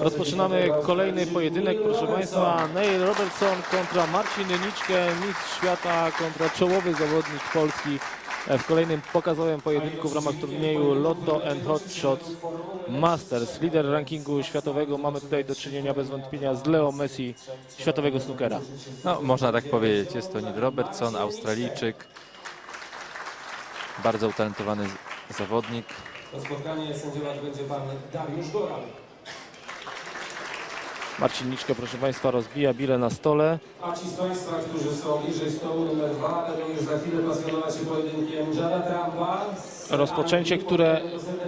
Rozpoczynamy kolejny pojedynek, proszę Państwa. Neil Robertson kontra Marcin Niczkę, mistrz świata kontra czołowy zawodnik Polski w kolejnym pokazowym pojedynku w ramach turnieju Lotto and Hot Shots Masters. Lider rankingu światowego mamy tutaj do czynienia bez wątpienia z Leo Messi, światowego snookera. No, można tak powiedzieć. Jest to Neil Robertson, Australijczyk. Bardzo utalentowany zawodnik. To spotkanie sędziować będzie pan Dariusz Goral. Marcin Niczkę, proszę Państwa, rozbija bile na stole. A ci z Państwa, którzy są bliżej stołu numer dwa, będą już za chwilę pasjonować się pojedynkiem Jada Trumpa. Rozpoczęcie, które.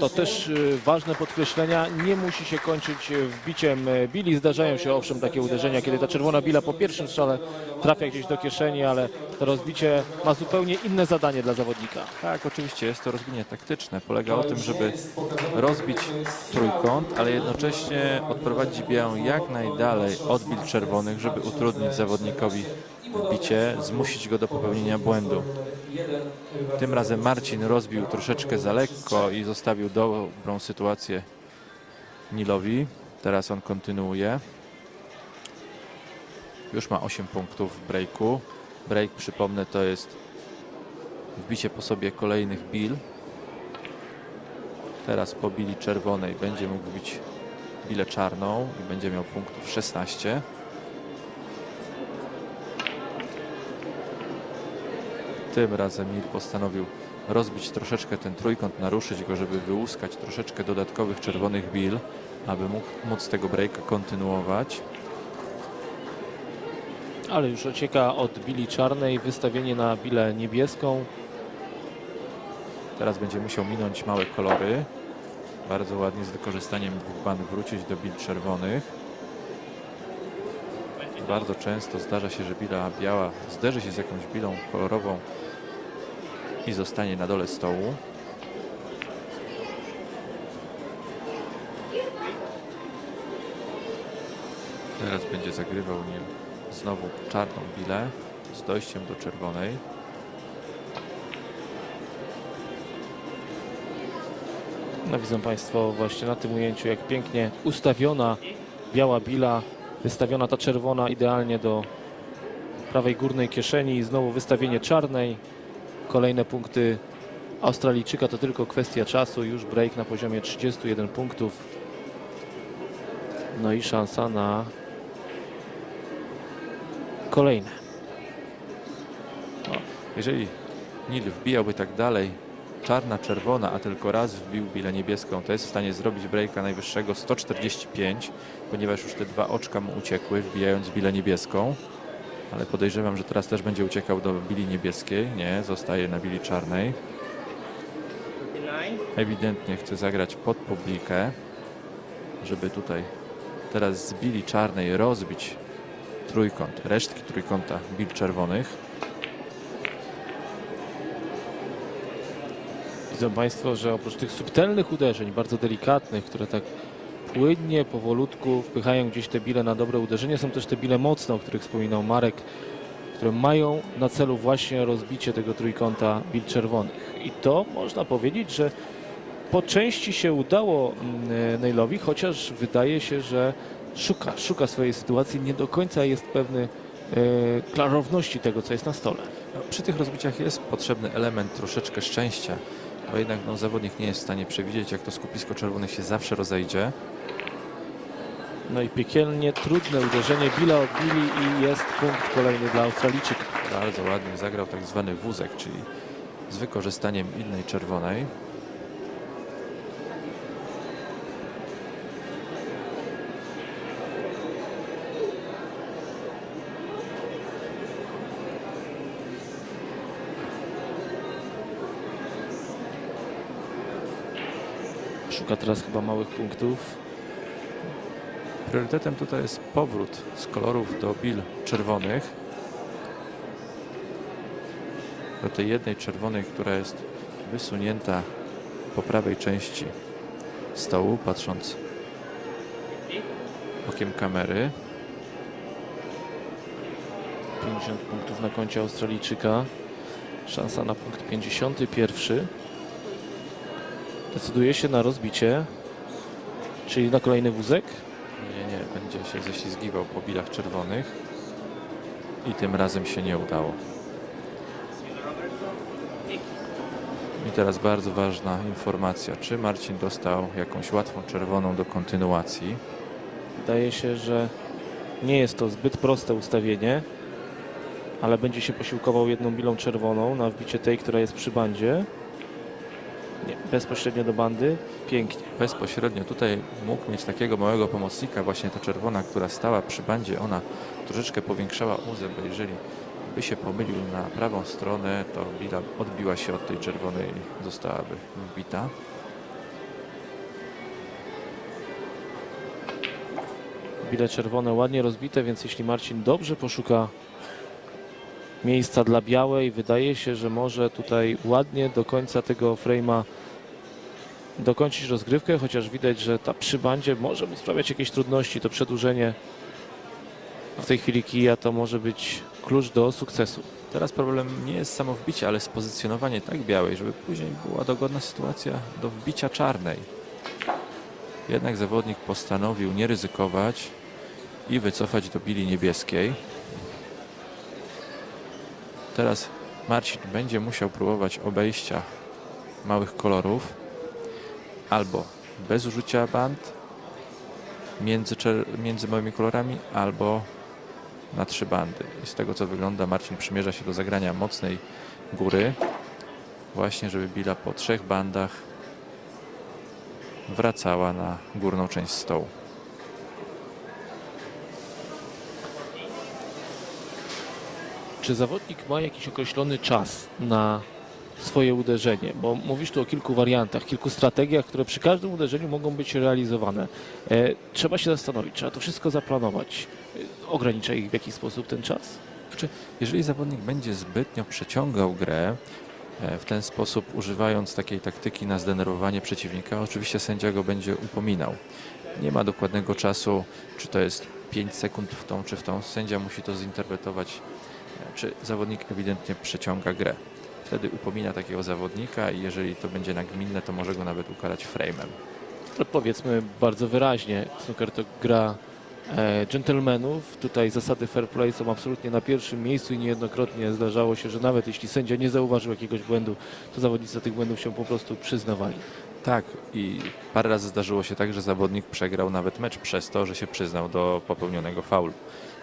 To też y, ważne podkreślenia, nie musi się kończyć y, wbiciem y, bili. Zdarzają się owszem takie uderzenia, kiedy ta czerwona bila po pierwszym strzale trafia gdzieś do kieszeni, ale to rozbicie ma zupełnie inne zadanie dla zawodnika. Tak, oczywiście jest to rozbicie taktyczne. Polega o tym, żeby rozbić trójkąt, ale jednocześnie odprowadzić białą jak najdalej od bil czerwonych, żeby utrudnić zawodnikowi bicie, zmusić go do popełnienia błędu. Tym razem Marcin rozbił troszeczkę za lekko i zostawił dobrą sytuację Nilowi. Teraz on kontynuuje. Już ma 8 punktów w breaku. Break, przypomnę, to jest wbicie po sobie kolejnych bil. Teraz po bili czerwonej będzie mógł wbić bilę czarną i będzie miał punktów 16. Tym razem Mir postanowił rozbić troszeczkę ten trójkąt, naruszyć go, żeby wyłuskać troszeczkę dodatkowych czerwonych bil, aby mógł móc tego breaka kontynuować. Ale już ocieka od bili czarnej, wystawienie na bilę niebieską. Teraz będzie musiał minąć małe kolory. Bardzo ładnie z wykorzystaniem dwóch ban wrócić do bil czerwonych. Bardzo często zdarza się, że bila biała zderzy się z jakąś bilą kolorową i zostanie na dole stołu. Teraz będzie zagrywał nim znowu czarną bilę z dojściem do czerwonej. No widzą Państwo właśnie na tym ujęciu, jak pięknie ustawiona biała bila, wystawiona ta czerwona idealnie do prawej górnej kieszeni i znowu wystawienie czarnej. Kolejne punkty Australijczyka to tylko kwestia czasu, już break na poziomie 31 punktów. No i szansa na kolejne. Jeżeli Nil wbijałby tak dalej, czarna, czerwona, a tylko raz wbił bilę niebieską, to jest w stanie zrobić breaka najwyższego 145, ponieważ już te dwa oczka mu uciekły, wbijając bilę niebieską. Ale podejrzewam, że teraz też będzie uciekał do bili niebieskiej. Nie, zostaje na bili czarnej. Ewidentnie chce zagrać pod publikę, żeby tutaj teraz z bili czarnej rozbić trójkąt, resztki trójkąta bil czerwonych. Widzą Państwo, że oprócz tych subtelnych uderzeń, bardzo delikatnych, które tak płynnie, powolutku wpychają gdzieś te bile na dobre uderzenie, są też te bile mocne, o których wspominał Marek, które mają na celu właśnie rozbicie tego trójkąta bil czerwonych. I to można powiedzieć, że po części się udało mm, Nailowi, chociaż wydaje się, że szuka, szuka swojej sytuacji, nie do końca jest pewny e, klarowności tego, co jest na stole. No, przy tych rozbiciach jest potrzebny element troszeczkę szczęścia, bo jednak no, zawodnik nie jest w stanie przewidzieć, jak to skupisko czerwonych się zawsze rozejdzie. No i piekielnie trudne uderzenie Billa od Billy i jest punkt kolejny dla Australijczyka. Bardzo ładnie zagrał tak zwany wózek, czyli z wykorzystaniem innej czerwonej. Szuka teraz chyba małych punktów. Priorytetem tutaj jest powrót z kolorów do bil czerwonych. Do tej jednej czerwonej, która jest wysunięta po prawej części stołu, patrząc okiem kamery. 50 punktów na koncie Australijczyka. Szansa na punkt 51. Decyduje się na rozbicie, czyli na kolejny wózek. Się ześlizgiwał po bilach czerwonych. I tym razem się nie udało. I teraz bardzo ważna informacja. Czy Marcin dostał jakąś łatwą czerwoną do kontynuacji? Wydaje się, że nie jest to zbyt proste ustawienie, ale będzie się posiłkował jedną bilą czerwoną na wbicie tej, która jest przy bandzie. Nie, bezpośrednio do bandy. Pięknie. Bezpośrednio tutaj mógł mieć takiego małego pomocnika, właśnie ta czerwona, która stała przy bandzie, ona troszeczkę powiększała uzę, bo jeżeli by się pomylił na prawą stronę, to bila odbiła się od tej czerwonej i zostałaby wbita. Bile czerwone ładnie rozbite, więc jeśli Marcin dobrze poszuka miejsca dla białej, wydaje się, że może tutaj ładnie do końca tego frame'a dokończyć rozgrywkę, chociaż widać, że ta przy bandzie może mu sprawiać jakieś trudności. To przedłużenie w tej chwili kija to może być klucz do sukcesu. Teraz problem nie jest samo wbicie, ale spozycjonowanie tak białej, żeby później była dogodna sytuacja do wbicia czarnej. Jednak zawodnik postanowił nie ryzykować i wycofać do bili niebieskiej. Teraz Marcin będzie musiał próbować obejścia małych kolorów albo bez użycia band między, między małymi kolorami, albo na trzy bandy. I z tego co wygląda, Marcin przymierza się do zagrania mocnej góry, właśnie żeby Billa po trzech bandach wracała na górną część stołu. Czy zawodnik ma jakiś określony czas na swoje uderzenie? Bo mówisz tu o kilku wariantach, kilku strategiach, które przy każdym uderzeniu mogą być realizowane. E, trzeba się zastanowić, trzeba to wszystko zaplanować. E, ogranicza ich w jakiś sposób ten czas? Znaczy, jeżeli zawodnik będzie zbytnio przeciągał grę, e, w ten sposób używając takiej taktyki na zdenerwowanie przeciwnika, oczywiście sędzia go będzie upominał. Nie ma dokładnego czasu, czy to jest 5 sekund w tą czy w tą. Sędzia musi to zinterpretować, czy zawodnik ewidentnie przeciąga grę. Wtedy upomina takiego zawodnika i jeżeli to będzie nagminne, to może go nawet ukarać frame'em. To powiedzmy bardzo wyraźnie, snooker to gra e, dżentelmenów. Tutaj zasady fair play są absolutnie na pierwszym miejscu i niejednokrotnie zdarzało się, że nawet jeśli sędzia nie zauważył jakiegoś błędu, to zawodnicy tych błędów się po prostu przyznawali. Tak, i parę razy zdarzyło się tak, że zawodnik przegrał nawet mecz przez to, że się przyznał do popełnionego faulu,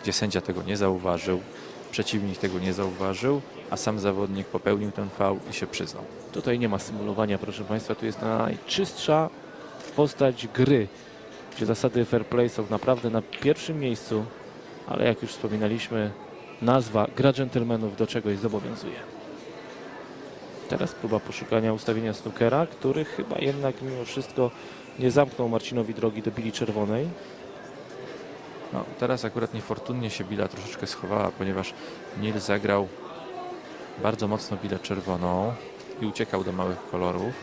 gdzie sędzia tego nie zauważył, przeciwnik tego nie zauważył, a sam zawodnik popełnił ten faul i się przyznał. Tutaj nie ma symulowania, proszę Państwa, tu jest najczystsza postać gry, gdzie zasady fair play są naprawdę na pierwszym miejscu, ale jak już wspominaliśmy, nazwa gra dżentelmenów do czegoś zobowiązuje. Teraz próba poszukania ustawienia snookera, który chyba jednak mimo wszystko nie zamknął Marcinowi drogi do bili czerwonej. No, teraz akurat niefortunnie się Billa troszeczkę schowała, ponieważ Nil zagrał bardzo mocno Bilę czerwoną i uciekał do małych kolorów.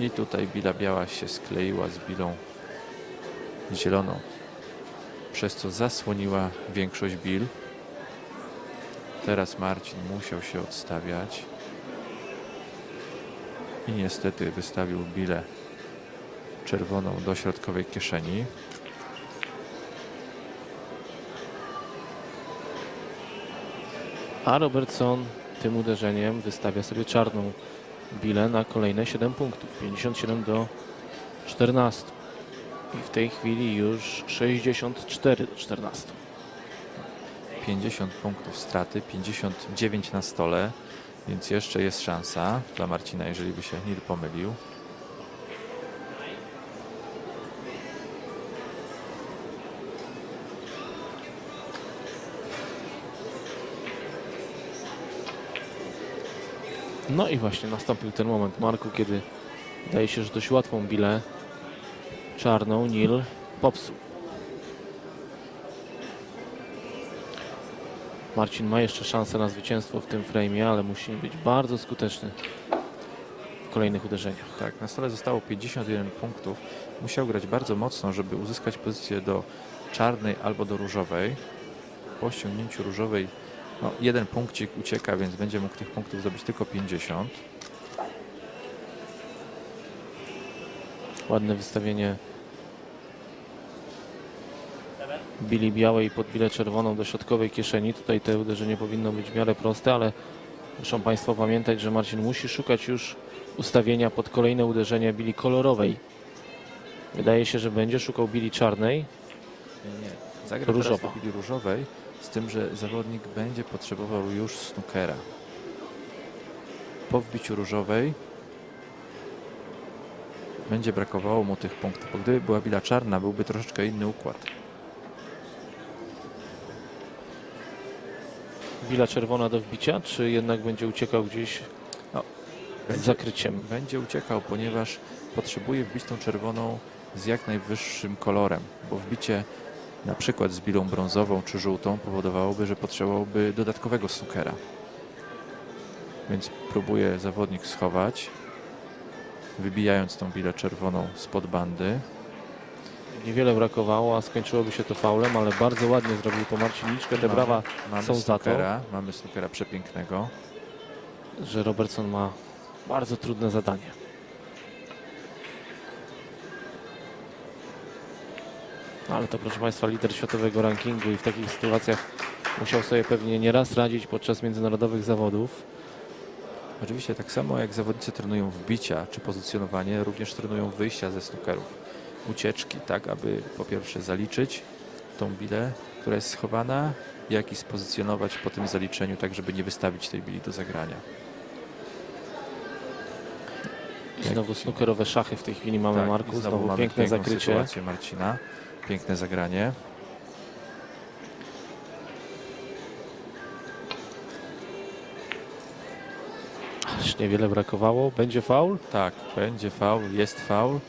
I tutaj Billa biała się skleiła z Bilą zieloną, przez co zasłoniła większość Bill. Teraz Marcin musiał się odstawiać i niestety wystawił Bilę czerwoną do środkowej kieszeni. A Robertson tym uderzeniem wystawia sobie czarną bilę na kolejne 7 punktów. 57 do 14. I w tej chwili już 64 do 14. 50 punktów straty, 59 na stole, więc jeszcze jest szansa dla Marcina, jeżeli by się Nil pomylił. No i właśnie nastąpił ten moment, Marku, kiedy wydaje się, że dość łatwą bilę czarną Nil popsuł. Marcin ma jeszcze szansę na zwycięstwo w tym frame'ie, ale musi być bardzo skuteczny w kolejnych uderzeniach. Tak, na stole zostało 51 punktów. Musiał grać bardzo mocno, żeby uzyskać pozycję do czarnej albo do różowej. Po ściągnięciu różowej no, jeden punkcik ucieka, więc będzie mógł tych punktów zdobyć tylko 50. Ładne wystawienie bili białej pod bilę czerwoną do środkowej kieszeni. Tutaj te uderzenie powinno być w miarę proste, ale muszą Państwo pamiętać, że Marcin musi szukać już ustawienia pod kolejne uderzenie bili kolorowej. Wydaje się, że będzie szukał bili czarnej. Nie, nie. Zagra teraz Różowa. bili różowej, z tym, że zawodnik będzie potrzebował już snookera. Po wbiciu różowej będzie brakowało mu tych punktów, bo gdyby była bila czarna, byłby troszeczkę inny układ. Bila czerwona do wbicia, czy jednak będzie uciekał gdzieś z Będzie, zakryciem? będzie uciekał, ponieważ potrzebuje wbić tą czerwoną z jak najwyższym kolorem, bo wbicie na przykład z bilą brązową czy żółtą powodowałoby, że potrzebowałby dodatkowego snookera. Więc próbuje zawodnik schować, wybijając tą bilę czerwoną spod bandy. Niewiele brakowało, a skończyłoby się to faulem, ale bardzo ładnie zrobił to Marcin Liczkę. Te brawa, Mamy są za to. snookera, mamy snookera przepięknego. że Robertson ma bardzo trudne zadanie. Ale to proszę Państwa lider światowego rankingu i w takich sytuacjach musiał sobie pewnie nieraz radzić podczas międzynarodowych zawodów. Oczywiście tak samo jak zawodnicy trenują wbicia czy pozycjonowanie, również trenują wyjścia ze snookerów. Ucieczki, tak aby po pierwsze zaliczyć tą bilę, która jest schowana, jak i spozycjonować po tym zaliczeniu, tak żeby nie wystawić tej bili do zagrania. I znowu snookerowe szachy w tej chwili mamy Tak, Marku, i znowu, mamy piękne zakrycie. sytuację Marcina, piękne zagranie. Aż niewiele brakowało. Będzie faul? Tak, będzie faul, jest faul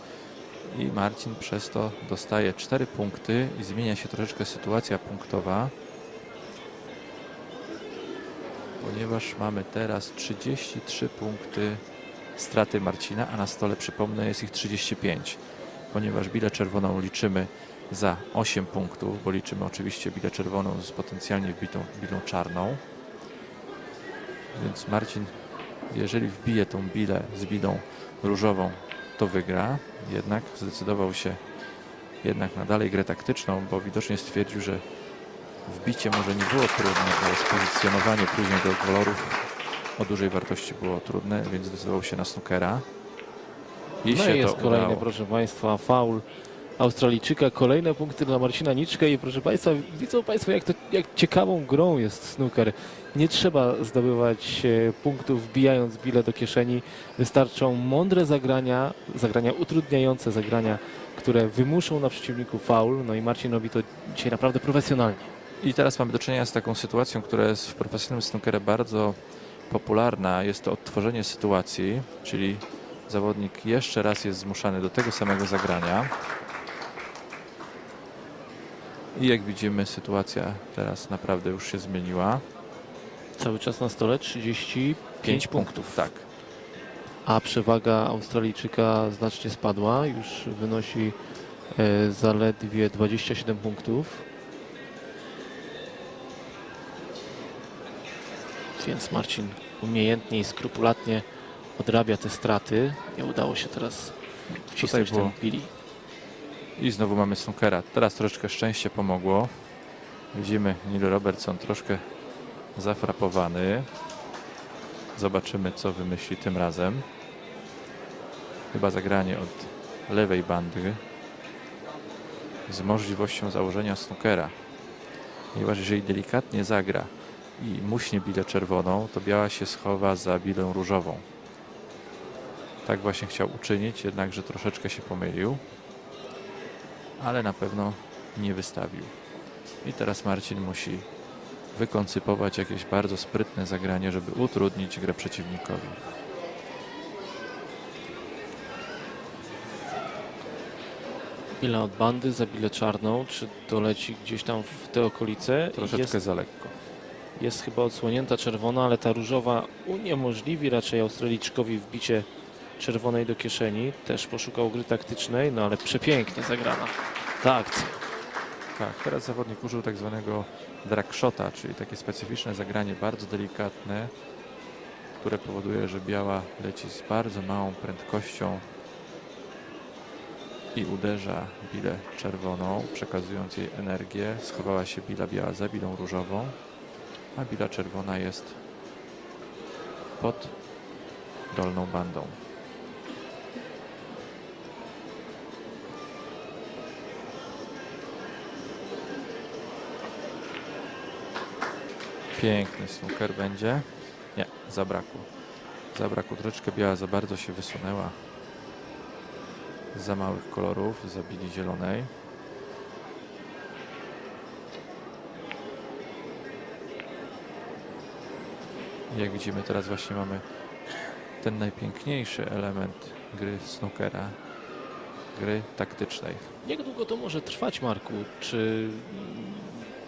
i Marcin przez to dostaje 4 punkty i zmienia się troszeczkę sytuacja punktowa. Ponieważ mamy teraz 33 punkty straty Marcina, a na stole przypomnę jest ich 35. Ponieważ bilę czerwoną liczymy za 8 punktów, bo liczymy oczywiście bilę czerwoną z potencjalnie wbitą bilą czarną. Więc Marcin jeżeli wbije tą bilę z bilą różową, to wygra. Jednak zdecydował się jednak na dalej grę taktyczną, bo widocznie stwierdził, że wbicie może nie było trudne, ale spozycjonowanie później do kolorów o dużej wartości było trudne, więc zdecydował się na snookera. I no się i jest to kolejny, udało. proszę Państwa, faul Australijczyka. Kolejne punkty dla Marcina Niczkę i proszę Państwa, widzą Państwo jak, to, jak ciekawą grą jest snooker. Nie trzeba zdobywać e, punktów wbijając bile do kieszeni. Wystarczą mądre zagrania, zagrania utrudniające zagrania, które wymuszą na przeciwniku faul. No i Marcin robi to dzisiaj naprawdę profesjonalnie. I teraz mamy do czynienia z taką sytuacją, która jest w profesjonalnym snookerze bardzo popularna. Jest to odtworzenie sytuacji, czyli zawodnik jeszcze raz jest zmuszany do tego samego zagrania. I jak widzimy, sytuacja teraz naprawdę już się zmieniła. Cały czas na stole 35 5 punktów. punktów, tak. a przewaga Australijczyka znacznie spadła, już wynosi e, zaledwie 27 punktów. Więc Marcin umiejętnie i skrupulatnie odrabia te straty. Nie udało się teraz wcisnąć było- ten Billy. I znowu mamy snookera. Teraz troszeczkę szczęście pomogło. Widzimy Neil Robertson troszkę zafrapowany. Zobaczymy, co wymyśli tym razem. Chyba zagranie od lewej bandy z możliwością założenia snookera. Ponieważ jeżeli delikatnie zagra i muśnie bilę czerwoną, to biała się schowa za bilę różową. Tak właśnie chciał uczynić, jednakże troszeczkę się pomylił ale na pewno nie wystawił. I teraz Marcin musi wykoncypować jakieś bardzo sprytne zagranie, żeby utrudnić grę przeciwnikowi. Bile od bandy za bilę czarną, czy doleci gdzieś tam w te okolice. Troszeczkę Jest za lekko. Jest chyba odsłonięta czerwona, ale ta różowa uniemożliwi raczej Australijczykowi wbicie czerwonej do kieszeni. Też poszukał gry taktycznej, no ale przepięknie zagrana ta akcja. Tak, teraz zawodnik użył tak zwanego dragshota, czyli takie specyficzne zagranie, bardzo delikatne, które powoduje, że biała leci z bardzo małą prędkością i uderza bilę czerwoną, przekazując jej energię. Schowała się bila biała za bilą różową, a bila czerwona jest pod dolną bandą. Piękny snooker będzie. Nie, zabrakło. Zabrakło troszeczkę biała, za bardzo się wysunęła. Za małych kolorów, zabili zielonej. Jak widzimy teraz właśnie mamy ten najpiękniejszy element gry snookera, gry taktycznej. Jak długo to może trwać, Marku? Czy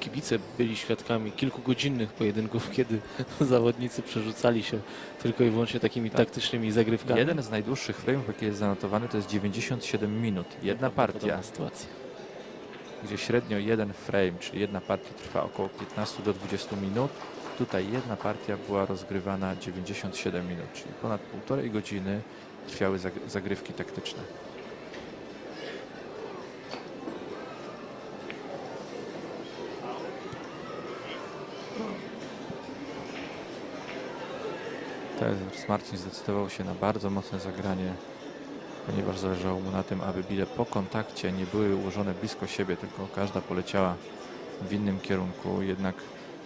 kibice byli świadkami kilkugodzinnych pojedynków, kiedy zawodnicy przerzucali się tylko i wyłącznie takimi Tak. taktycznymi zagrywkami? Jeden z najdłuższych frame'ów, jaki jest zanotowany, to jest 97 minut. Jedna partia. Gdzie średnio jeden frame, czyli jedna partia trwa około 15 do 20 minut. Tutaj jedna partia była rozgrywana 97 minut, czyli ponad półtorej godziny trwały zag- zagrywki taktyczne. Teraz Marcin zdecydował się na bardzo mocne zagranie ponieważ zależało mu na tym, aby bile po kontakcie nie były ułożone blisko siebie, tylko każda poleciała w innym kierunku. Jednak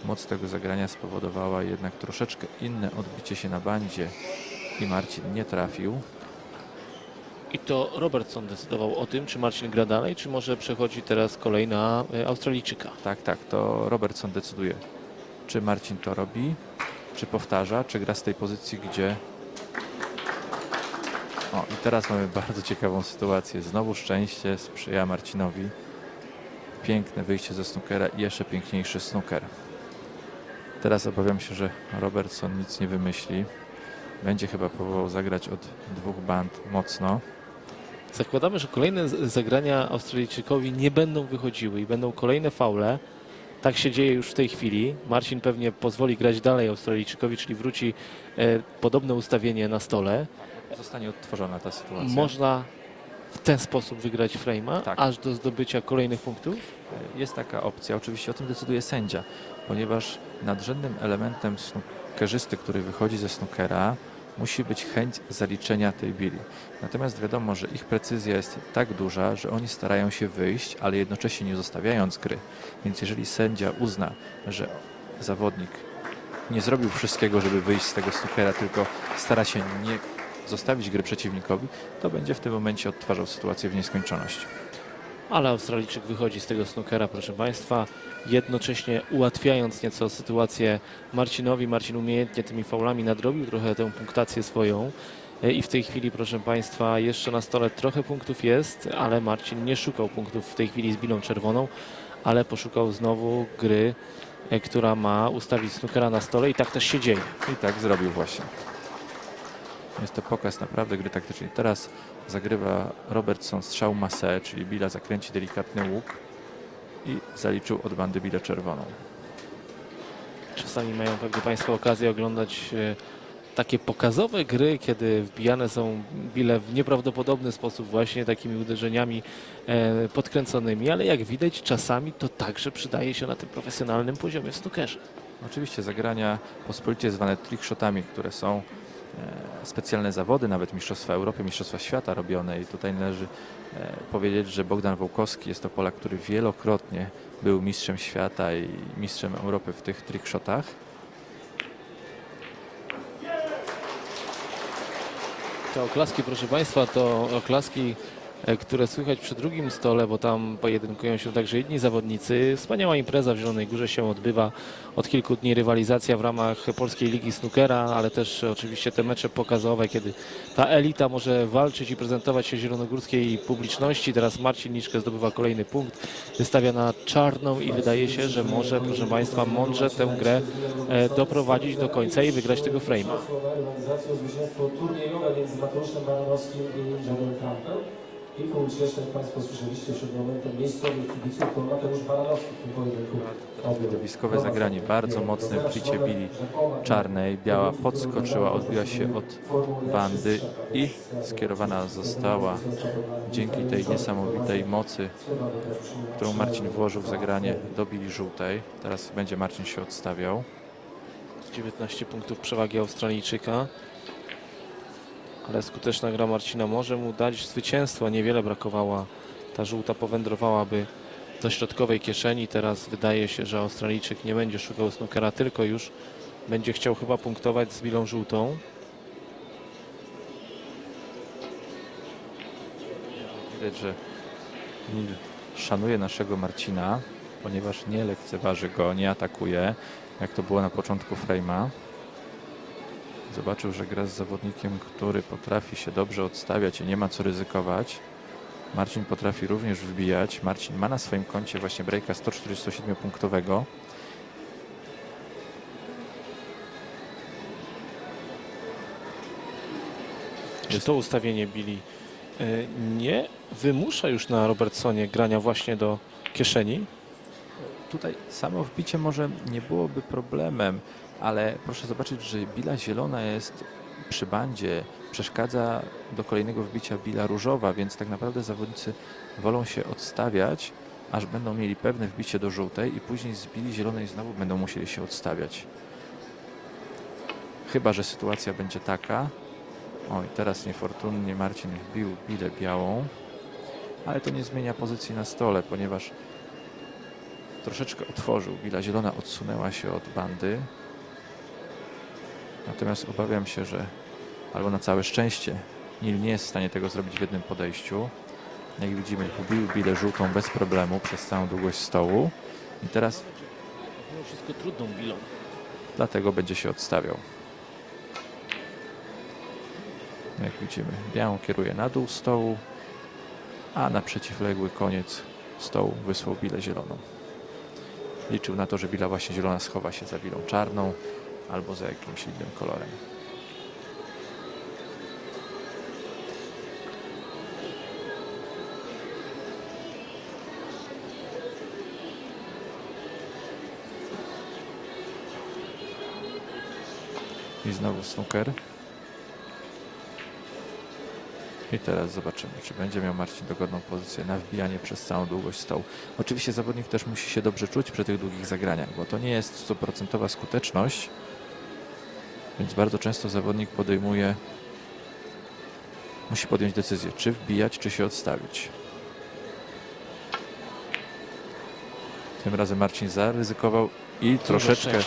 moc tego zagrania spowodowała jednak troszeczkę inne odbicie się na bandzie i Marcin nie trafił. I to Robertson decydował o tym, czy Marcin gra dalej, czy może przechodzi teraz kolej na e, Australijczyka. Tak, tak, to Robertson decyduje, czy Marcin to robi, czy powtarza, czy gra z tej pozycji, gdzie... O, i teraz mamy bardzo ciekawą sytuację. Znowu szczęście sprzyja Marcinowi. Piękne wyjście ze snookera i jeszcze piękniejszy snooker. Teraz obawiam się, że Robertson nic nie wymyśli. Będzie chyba próbował zagrać od dwóch band mocno. Zakładamy, że kolejne zagrania Australijczykowi nie będą wychodziły i będą kolejne faule. Tak się dzieje już w tej chwili. Marcin pewnie pozwoli grać dalej Australijczykowi, czyli wróci e, podobne ustawienie na stole. Zostanie odtworzona ta sytuacja. Można w ten sposób wygrać frame'a, Tak. aż do zdobycia kolejnych punktów. Jest taka opcja, oczywiście o tym decyduje sędzia, ponieważ nadrzędnym elementem snookerzysty, który wychodzi ze snookera, musi być chęć zaliczenia tej bili. Natomiast wiadomo, że ich precyzja jest tak duża, że oni starają się wyjść, ale jednocześnie nie zostawiając gry. Więc jeżeli sędzia uzna, że zawodnik nie zrobił wszystkiego, żeby wyjść z tego snookera, tylko stara się nie zostawić gry przeciwnikowi, to będzie w tym momencie odtwarzał sytuację w nieskończoność. Ale Australijczyk wychodzi z tego snookera, proszę Państwa, jednocześnie ułatwiając nieco sytuację Marcinowi. Marcin umiejętnie tymi faulami nadrobił trochę tę punktację swoją. E, I w tej chwili, proszę Państwa, jeszcze na stole trochę punktów jest, ale Marcin nie szukał punktów w tej chwili z bilą czerwoną, ale poszukał znowu gry, e, która ma ustawić snookera na stole i tak też się dzieje. I tak zrobił właśnie. Jest to pokaz naprawdę gry taktycznej. Teraz zagrywa Robertson strzał Masse, czyli Billa zakręci delikatny łuk i zaliczył od bandy Bilę czerwoną. Czasami mają pewnie Państwo okazję oglądać e, takie pokazowe gry, kiedy wbijane są bile w nieprawdopodobny sposób właśnie takimi uderzeniami e, podkręconymi, ale jak widać czasami to także przydaje się na tym profesjonalnym poziomie w snookerze. Oczywiście zagrania pospolicie zwane trickshotami, które są specjalne zawody, nawet Mistrzostwa Europy, Mistrzostwa Świata robione i tutaj należy e, powiedzieć, że Bogdan Wołkowski jest to Polak, który wielokrotnie był mistrzem świata i mistrzem Europy w tych trickshotach. Te oklaski, proszę Państwa, to oklaski, e, które słychać przy drugim stole, bo tam pojedynkują się także inni zawodnicy. Wspaniała impreza w Zielonej Górze się odbywa od kilku dni. Rywalizacja w ramach Polskiej Ligi Snookera, ale też oczywiście te mecze pokazowe, kiedy ta elita może walczyć i prezentować się zielonogórskiej publiczności. Teraz Marcin Liczkę zdobywa kolejny punkt, wystawia na czarną i wydaje się, że może, proszę Państwa, mądrze tę grę e, doprowadzić do końca i wygrać tego frame'a. Kilku ucieszek Państwo słyszeliście przed momentem miejscowych kibiców, to Mateusz Baranowski w tym pojedynku. Widowiskowe zagranie, bardzo mocne wbicie bili czarnej. Biała podskoczyła, odbiła się od bandy i skierowana została dzięki tej niesamowitej mocy, którą Marcin włożył w zagranie do bili żółtej. Teraz będzie Marcin się odstawiał. 19 punktów przewagi Australijczyka. Ale skuteczna gra Marcina może mu dać zwycięstwo. Niewiele brakowało. Ta żółta powędrowałaby do środkowej kieszeni. Teraz wydaje się, że Australijczyk nie będzie szukał snookera, tylko już będzie chciał chyba punktować z bilą żółtą. Widać, że Nil szanuje naszego Marcina, ponieważ nie lekceważy go, nie atakuje, jak to było na początku Frame'a. Zobaczył, że gra z zawodnikiem, który potrafi się dobrze odstawiać i nie ma co ryzykować. Marcin potrafi również wbijać. Marcin ma na swoim koncie właśnie breaka 147-punktowego. Czy to ustawienie bili e, nie wymusza już na Robertsonie grania właśnie do kieszeni? Tutaj samo wbicie może nie byłoby problemem, ale proszę zobaczyć, że bila zielona jest przy bandzie, przeszkadza do kolejnego wbicia bila różowa, więc tak naprawdę zawodnicy wolą się odstawiać, aż będą mieli pewne wbicie do żółtej i później z bili zielonej znowu będą musieli się odstawiać. Chyba, że sytuacja będzie taka. Oj, teraz niefortunnie Marcin wbił bilę białą, ale to nie zmienia pozycji na stole, ponieważ troszeczkę otworzył. Bila zielona odsunęła się od bandy. Natomiast obawiam się, że albo na całe szczęście Nil nie jest w stanie tego zrobić w jednym podejściu. Jak widzimy, wbił bilę żółtą bez problemu przez całą długość stołu. I teraz wszystko trudną bilą. dlatego będzie się odstawiał. Jak widzimy, białą kieruje na dół stołu, a na przeciwległy koniec stołu wysłał bilę zieloną. Liczył na to, że bila właśnie zielona schowa się za bilą czarną albo za jakimś innym kolorem. I znowu snooker. I teraz zobaczymy, czy będzie miał Marcin dogodną pozycję na wbijanie przez całą długość stołu. Oczywiście zawodnik też musi się dobrze czuć przy tych długich zagraniach, bo to nie jest stuprocentowa skuteczność, więc bardzo często zawodnik podejmuje, musi podjąć decyzję, czy wbijać, czy się odstawić. Tym razem Marcin zaryzykował i troszeczkę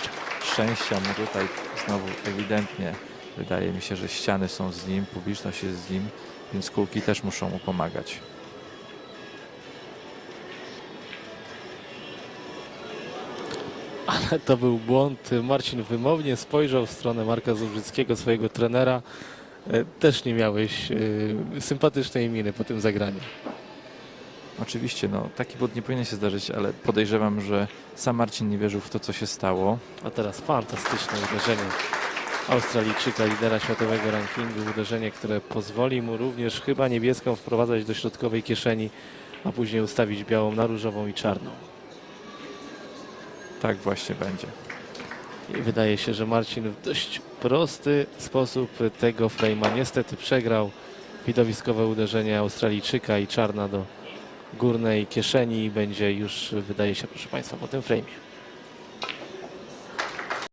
szczęścia. mu tutaj znowu ewidentnie wydaje mi się, że ściany są z nim, publiczność jest z nim, więc kulki też muszą mu pomagać. to był błąd. Marcin wymownie spojrzał w stronę Marka Zubrzyckiego, swojego trenera. E, Też nie miałeś e, sympatycznej miny po tym zagraniu. Oczywiście, no, taki błąd nie powinien się zdarzyć, ale podejrzewam, że sam Marcin nie wierzył w to, co się stało. A teraz fantastyczne uderzenie Australijczyka, lidera światowego rankingu. Uderzenie, które pozwoli mu również chyba niebieską wprowadzać do środkowej kieszeni, a później ustawić białą na różową i czarną. Tak właśnie będzie. I wydaje się, że Marcin w dość prosty sposób tego frame'a niestety przegrał. Widowiskowe uderzenie Australijczyka i czarna do górnej kieszeni będzie już, wydaje się, proszę Państwa, po tym frame'ie.